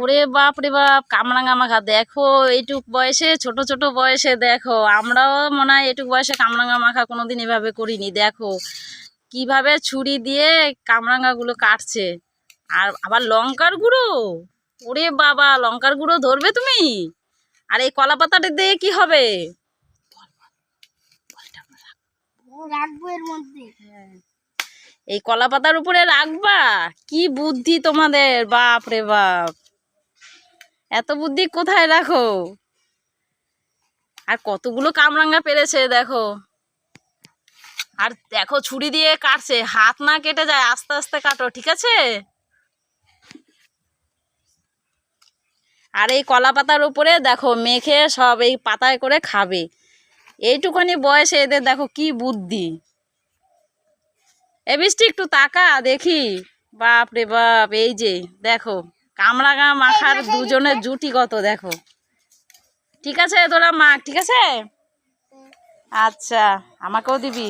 ওরে বাপ রে বাপ কামরাঙা মাখা দেখো এইটুক বয়সে ছোট ছোট বয়সে দেখো। আমরাও মনে হয় এটুক বয়সে কামরাঙা মাখা কোনোদিন এভাবে করিনি দেখো। কীভাবে ছুরি দিয়ে কামরাঙাগুলো কাটছে। আর আবার লঙ্কার গুঁড়ো? ওরে বাবা লঙ্কার গুঁড়ো ধরবে তুমি? আর এই কলা পাতাটা দিয়ে কি হবে? রাখব। এর মধ্যে। এই কলা পাতার উপরে রাখবা? কি বুদ্ধি তোমাদের, বাপ রে বাপ। এত বুদ্ধি কোথায় রাখো? আর কতগুলো কামরাঙ্গা পেরেছে দেখো। আর দেখো ছুরি দিয়ে কাটছে, হাত না কেটে যায়, আস্তে আস্তে কাটো, ঠিক আছে? আর এই কলা পাতার উপরে দেখো মেখে সব এই পাতায় করে খাবে। এইটুখানি বয়সে এদের দেখো কি বুদ্ধি। এ বৃষ্টি একটু তাকা দেখি। বাপ রে বাপ এই যে দেখো কামরাঙা মাখার দুজনের জুটি কত দেখো। ঠিক আছে তোরা মাখ ঠিক আছে? আচ্ছা আমাকেও দিবি।